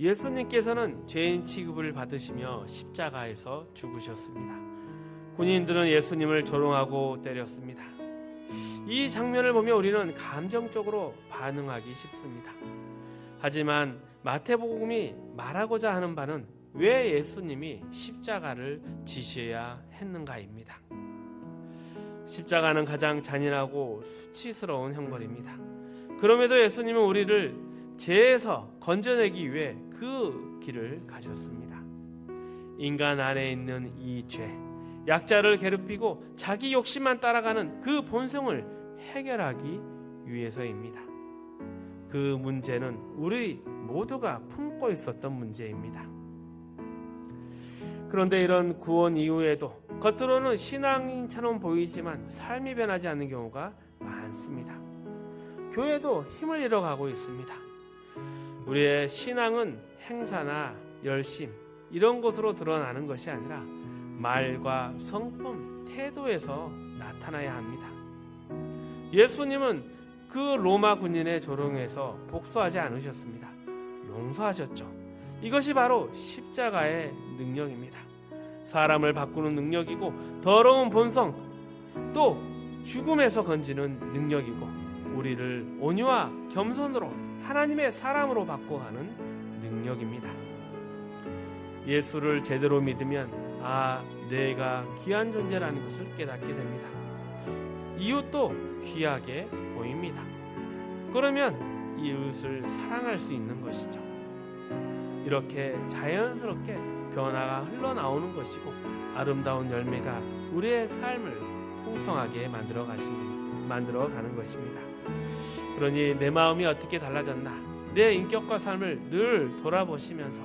예수님께서는 죄인 취급을 받으시며 십자가에서 죽으셨습니다. 군인들은 예수님을 조롱하고 때렸습니다. 이 장면을 보며 우리는 감정적으로 반응하기 쉽습니다. 하지만 마태복음이 말하고자 하는 바는 왜 예수님이 십자가를 지셔야 했는가입니다. 십자가는 가장 잔인하고 수치스러운 형벌입니다. 그럼에도 예수님은 우리를 죄에서 건져내기 위해 그 길을 가셨습니다. 인간 안에 있는 이 죄, 약자를 괴롭히고 자기 욕심만 따라가는 그 본성을 해결하기 위해서입니다. 그 문제는 우리 모두가 품고 있었던 문제입니다. 그런데 이런 구원 이후에도 겉으로는 신앙인처럼 보이지만 삶이 변하지 않는 경우가 많습니다. 교회도 힘을 잃어가고 있습니다. 우리의 신앙은 행사나 열심 이런 것으로 드러나는 것이 아니라 말과 성품, 태도에서 나타나야 합니다. 예수님은 그 로마 군인의 조롱에서 복수하지 않으셨습니다. 용서하셨죠. 이것이 바로 십자가의 능력입니다. 사람을 바꾸는 능력이고 더러운 본성 또 죽음에서 건지는 능력이고 우리를 온유와 겸손으로 하나님의 사람으로 바꿔가는 능력입니다. 예수를 제대로 믿으면 아 내가 귀한 존재라는 것을 깨닫게 됩니다. 이웃도 귀하게 보입니다. 그러면 이웃을 사랑할 수 있는 것이죠. 이렇게 자연스럽게 변화가 흘러나오는 것이고 아름다운 열매가 우리의 삶을 풍성하게 만들어 가신 만들어 가는 것입니다. 그러니 내 마음이 어떻게 달라졌나? 내 인격과 삶을 늘 돌아보시면서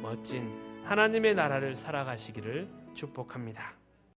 멋진 하나님의 나라를 살아가시기를 축복합니다.